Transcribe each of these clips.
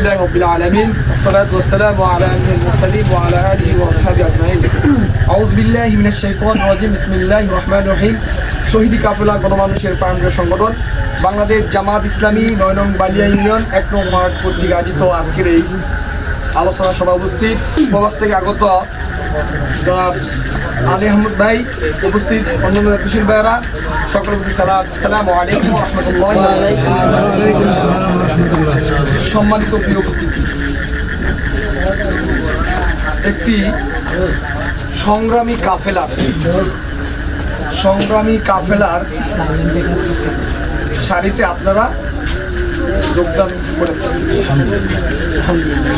لله رب العالمين والصلاة والسلام على أشرف المرسلين وعلى آله وأصحابه أجمعين أعوذ بالله من الشيطان الرجيم بسم الله الرحمن الرحيم শহীদি কাফেলা গণমানুষের প্রাণপ্রিয় সংগঠন বাংলাদেশ জামাত ইসলামী নয় নং বালিয়া ইউনিয়ন এক নং মার্ট কর্তৃক আয়োজিত আজকের এই আলোচনা সভা উপস্থিত প্রবাস থেকে আগত জনাব আলী আহমদ ভাই উপস্থিত অন্যান্য দায়িত্বশীল ভাইয়েরা সকলের প্রতি সালাম সালাম আলাইকুম রহমতুল্লাহ সম্মানিত উপস্থিতি। একটি সংগ্রামী কাফেলার সংগ্রামী কাফেলার সারিতে আপনারা যোগদান করেছেন।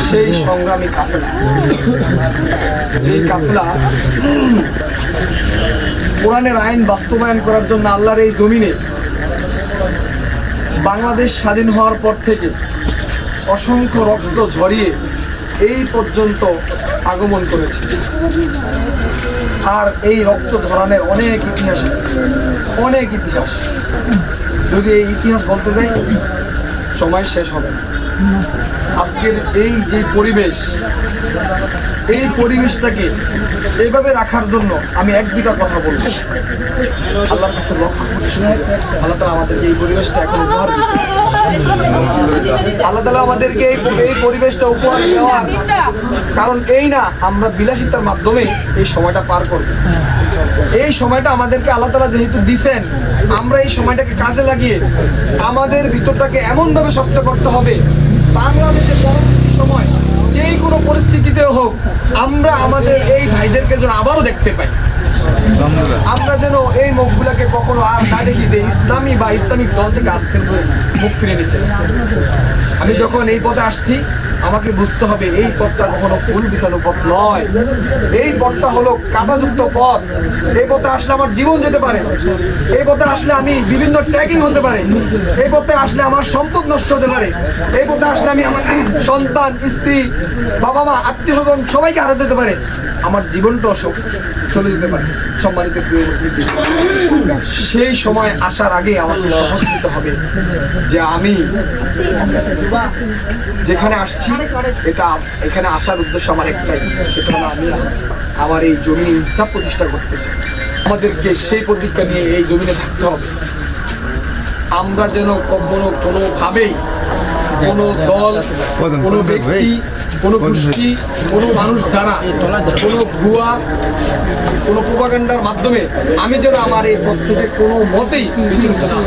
সেই সংগ্রামী কাফেলা। যে কাফেলা কোরআনের আইন বাস্তবায়ন করার জন্য আল্লাহর এই জমিনে বাংলাদেশ স্বাধীন হওয়ার পর থেকে অসংখ্য রক্ত ঝরিয়ে এই পর্যন্ত আগমন করেছে। আর এই রক্ত ধরানের অনেক ইতিহাস আছে। অনেক ইতিহাস। যদি এই ইতিহাস বলতে যাই সময় শেষ হবে আজকের এই যে পরিবেশ, এই পরিবেশটাকে এইভাবে রাখার জন্য আমি এক দুটা কথা বলব। আল্লাহর কাছে লক্ষ্য করি আল্লাহ তালা আমাদেরকে এই পরিবেশটা এখন উপহার আল্লাহ তালা আমাদেরকে এই এই পরিবেশটা উপহার দেওয়ার কারণ এই না, আমরা বিলাসিতার মাধ্যমে এই সময়টা পার করব। এই সময়টা আমাদেরকে আল্লাহ তালা যেহেতু দিছেন, আমরা এই সময়টাকে কাজে লাগিয়ে আমাদের ভিতরটাকে এমনভাবে শক্ত করতে হবে। বাংলাদেশের পরবর্তী সময় যেই কোনো পরিস্থিতিতে হোক, আমরা আমাদের এই ভাইদেরকে যেন আবারও দেখতে পাই। আমরা যেন এই মুখগুলোকে কখনো আর না দেখি যে ইসলামী বা ইসলামিক দল থেকে আসতে মুখ ফিরে নিছে। আমি যখন এই পথে আসছি আমাকে বুঝতে হবে, এই পথটা কখনো ফুল বিছানো পথ নয়। এই পথটা হলো কাঁটাযুক্ত পথ। এই পথে আসলে আমার জীবন যেতে পারে। এই পথে আসলে আমি বিভিন্ন ট্র্যাকিং হতে পারে। এই পথে আসলে আমার সম্পদ নষ্ট হতে পারে। এই পথে আসলে আমি আমার সন্তান, স্ত্রী বাবা মা আত্মীয় স্বজন সবাইকে হারাতে দিতে পারে। আমার জীবনটাও সব চলে যেতে পারে। সম্মানিত প্রিয় উপস্থিতি, সেই সময় আসার আগে আমাকে শপথ নিতে হবে যে আমি যেখানে আসছি এটা এখানে আসার উদ্দেশ্য আমার একটাই সেটা হলো আমি আমার এই জমি ইনসাফ প্রতিষ্ঠা করতে চাই আমাদেরকে সেই প্রতিজ্ঞা নিয়ে এই জমিনে থাকতে হবে আমরা যেন কখনো কোনোভাবেই কোনো দল কোনো ব্যক্তি কোনো গোষ্ঠী কোনো মানুষ দ্বারা কোনো ভুয়া কোনো প্রোপাগান্ডার মাধ্যমে আমি যেন আমার এই পথ থেকে কোনো মতেই বিচলিত না।